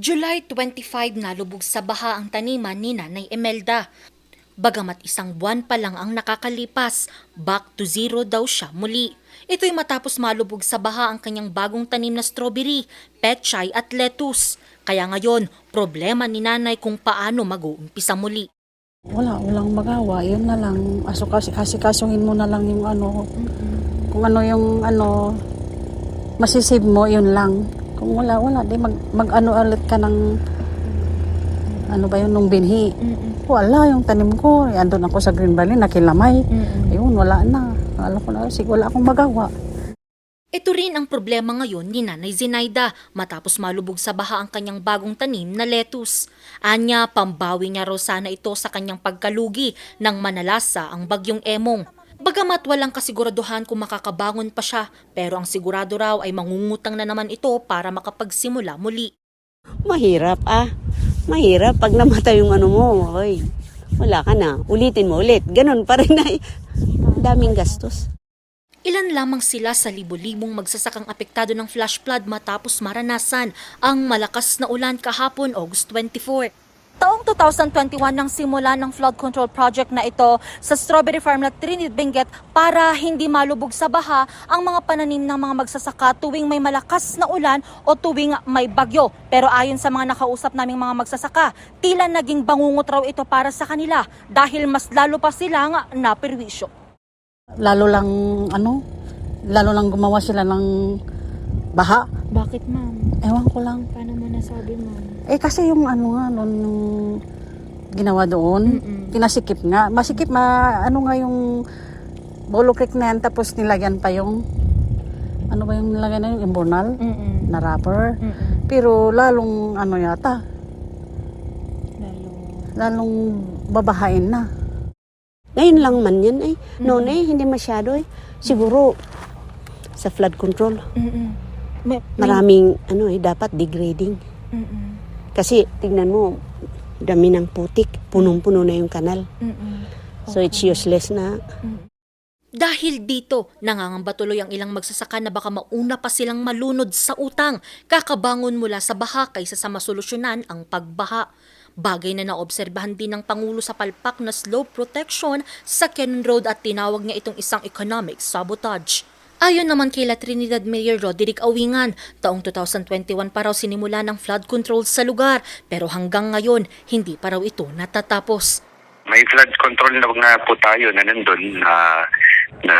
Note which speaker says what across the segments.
Speaker 1: July 25 nalubog sa baha ang taniman ni Nanay Emelda. Bagamat isang buwan pa lang ang nakakalipas, back to zero daw siya muli. Ito'y matapos malubog sa baha ang kanyang bagong tanim na strawberry, pechay at lettuce. Kaya ngayon, problema ni nanay kung paano mag-uumpisa muli.
Speaker 2: Wala, walang magawa. Yun na lang. Kasikasuhin mo na lang yung ano. Kung ano yung ano, masisave mo, yun lang. Kung wala, wala. Di mag, mag-ano ulit ka ng, ano ba yun, nung binhi. Wala, yung tanim ko. Eh, Andun ako sa Green Valley, nakilamay. Ayun, wala na. Alam ko na, sige, wala akong magawa.
Speaker 1: Ito rin ang problema ngayon ni Nanay Zinaida matapos malubog sa baha ang kanyang bagong tanim na lettuce. Anya, pambawi niya raw sana ito sa kanyang pagkalugi nang manalasa ang bagyong emong. Bagamat walang kasiguraduhan kung makakabangon pa siya, pero ang sigurado raw ay mangungutang na naman ito para makapagsimula muli.
Speaker 3: Mahirap ah. Mahirap pag namatay yung ano mo. Oy, wala ka na. Ulitin mo ulit. Ganun pa rin ay. Daming gastos.
Speaker 1: Ilan lamang sila sa libo-libong magsasakang apektado ng flash flood matapos maranasan ang malakas na ulan kahapon August 24. Taong 2021 nang simula ng flood control project na ito sa Strawberry Farm na Trinidad Benguet para hindi malubog sa baha ang mga pananim ng mga magsasaka tuwing may malakas na ulan o tuwing may bagyo. Pero ayon sa mga nakausap naming mga magsasaka, tila naging bangungot raw ito para sa kanila dahil mas lalo pa silang napirwisyo.
Speaker 2: Lalo lang, ano, lalo lang gumawa sila ng baha.
Speaker 4: Bakit ma'am?
Speaker 2: Ewan ko lang.
Speaker 4: Paano mo nasabi ma'am?
Speaker 2: Eh kasi yung ano nga nun yung ginawa doon,
Speaker 4: Mm-mm.
Speaker 2: pinasikip nga. Masikip ma ano nga yung Bolo Creek na yan tapos nilagyan pa yung ano ba yung nilagyan na yung imburnal
Speaker 4: Mm-mm.
Speaker 2: na wrapper.
Speaker 4: Mm-mm.
Speaker 2: Pero lalong ano yata,
Speaker 4: Lalo.
Speaker 2: lalong babahain na.
Speaker 3: Ngayon lang man yan eh. Noon eh, hindi masyado eh. Siguro sa flood control.
Speaker 4: Mm-mm. May, may-
Speaker 3: Maraming ano eh, dapat degrading.
Speaker 4: Mm-mm.
Speaker 3: Kasi tignan mo, dami ng putik. Punong-puno na yung kanal.
Speaker 4: Mm-mm.
Speaker 3: So it's useless na.
Speaker 1: Dahil dito, nangangamba tuloy ang ilang magsasaka na baka mauna pa silang malunod sa utang, kakabangon mula sa baha kaysa sa masolusyonan ang pagbaha. Bagay na naobserbahan din ng Pangulo sa palpak na slow protection sa Cannon Road at tinawag niya itong isang economic sabotage. Ayon naman kay La Trinidad Mayor Roderick Awingan, taong 2021 pa raw sinimula ng flood control sa lugar pero hanggang ngayon hindi pa raw ito natatapos.
Speaker 5: May flood control na nga po tayo na nandun na na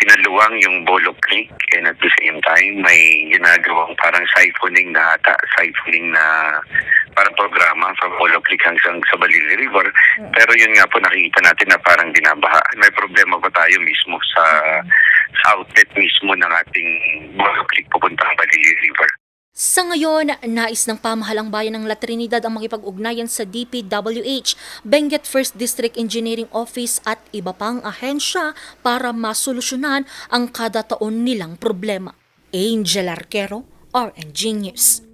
Speaker 5: pinaluwang yung Bolo Creek and at the same time may ginagawang parang siphoning na ata, siphoning na parang programa from Bolo Creek hanggang sa Balili River. Pero yun nga po nakikita natin na parang binabaha. May problema pa tayo mismo sa, sa outlet mismo ng ating Bolo Creek pupuntang Balili River.
Speaker 1: Sa ngayon, nais ng pamahalang bayan ng La Trinidad ang makipag-ugnayan sa DPWH, Benguet First District Engineering Office at iba pang ahensya para masolusyonan ang kada taon nilang problema. Angel Arquero, RNG News.